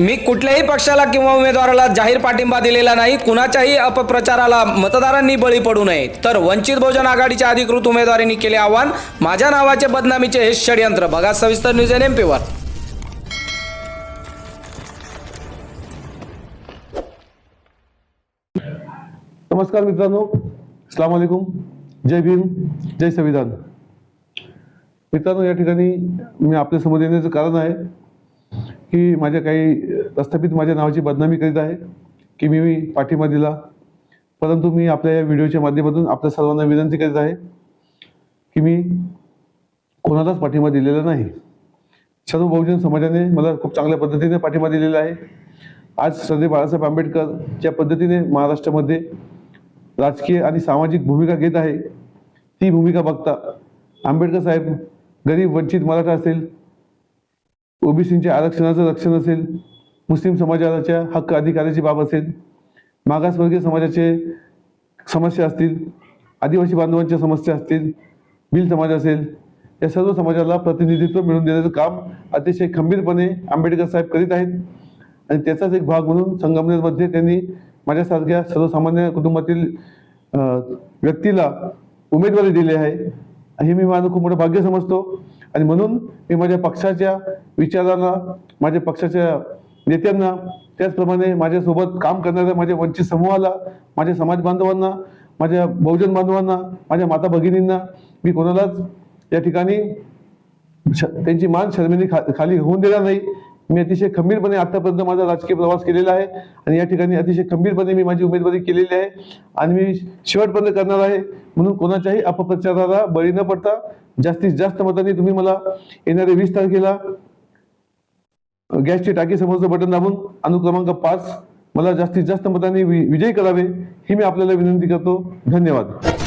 मी कुठल्याही पक्षाला किंवा उमेदवाराला जाहीर पाठिंबा दिलेला नाही कुणाच्याही अपप्रचाराला मतदारांनी बळी पडू नये. तर वंचित बहुजन आघाडीच्या अधिकृत उमेदवारांनी केले आवाहन माझ्या नावाचे बदनामीचे हे षडयंत्र. बघा सविस्तर न्यूज एन एम पीवर नमस्कार मित्रांनो. अस्सलाम वालेकुम. जय भीम जय संविधान. मित्रांनो या ठिकाणी मी आपल्यासमोर येण्याचं कारण आहे. की माझ्या काही प्रस्थापित माझ्या नावाची बदनामी करीत आहे की मी पाठिंबा दिला परंतु मी आपल्या या व्हिडिओच्या माध्यमातून आपल्या सर्वांना विनंती करीत आहे की मी कोणालाच पाठिंबा दिलेला नाही. सर्व बहुजन समाजाने मला खूप चांगल्या पद्धतीने पाठिंबा दिलेला आहे. आज सरदार बाळासाहेब आंबेडकर ज्या पद्धतीने महाराष्ट्रामध्ये राजकीय आणि सामाजिक भूमिका घेत आहे. ती भूमिका बघता आंबेडकर साहेब गरीब वंचित मराठा असेल ओबीसींच्या आरक्षणाचं रक्षण असेल मुस्लिम समाजाच्या हक्क अधिकाराची बाब असेल मागासवर्गीय समाजाचे समस्या असतील आदिवासी बांधवांच्या समस्या असतील बिल समाज असेल या सर्व समाजाला प्रतिनिधित्व मिळवून देण्याचं काम अतिशय खंबीरपणे आंबेडकर साहेब करीत आहेत. आणि त्याचाच एक भाग म्हणून संगमनेरमध्ये त्यांनी माझ्यासारख्या सर्वसामान्य कुटुंबातील व्यक्तीला उमेदवारी दिली आहे. हे मी माझं खूप मोठं भाग्य समजतो. आणि म्हणून मी माझ्या पक्षाच्या विचारांना माझ्या पक्षाच्या नेत्यांना त्याचप्रमाणे माझ्यासोबत काम करणाऱ्या माझ्या वंचित समूहाला माझ्या समाज बांधवांना माझ्या बहुजन बांधवांना माझ्या माता भगिनींना मी कोणालाच या ठिकाणी श- त्यांची मान शर्मेने खा खाली होऊन देणार नाही. मी अतिशय खंबीरपणे आतापर्यंत माझा राजकीय प्रवास केलेला आहे आणि या ठिकाणी अतिशय खंबीरपणे मी माझी उमेदवारी केलेली आहे आणि मी शेवटपर्यंत करणार आहे. म्हणून कोणाच्याही अपप्रचाराला बळी न पडता जास्तीत जास्त मतांनी तुम्ही मला येणाऱ्या वीस तारखेला गॅसची टाकी समोरचं बटन दाबून अनुक्रमांक पाच मला जास्तीत जास्त मतांनी वि- विजयी करावे ही मी आपल्याला विनंती करतो. धन्यवाद.